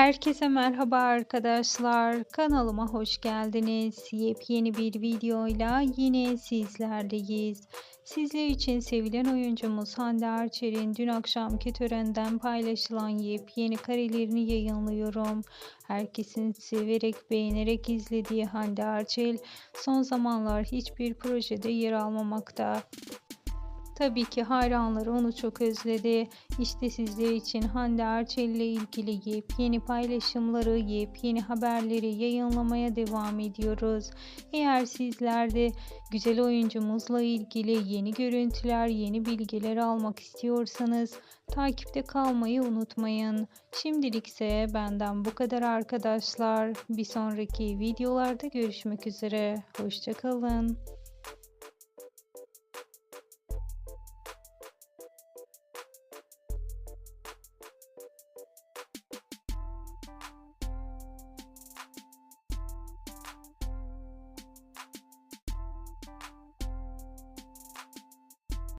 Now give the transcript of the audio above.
Herkese merhaba arkadaşlar. Kanalıma hoş geldiniz. Yepyeni bir videoyla yine sizlerleyiz. Sizler için sevilen oyuncumuz Hande Erçel'in dün akşamki törenden paylaşılan yepyeni karelerini yayınlıyorum. Herkesin severek beğenerek izlediği Hande Erçel son zamanlar hiçbir projede yer almamakta. Tabii ki hayranları onu çok özledi. İşte sizler için Hande Erçel ile ilgili yepyeni paylaşımları, yepyeni haberleri yayınlamaya devam ediyoruz. Eğer sizler de güzel oyuncumuzla ilgili yeni görüntüler, yeni bilgiler almak istiyorsanız takipte kalmayı unutmayın. Şimdilik ise benden bu kadar arkadaşlar. Bir sonraki videolarda görüşmek üzere. Hoşçakalın.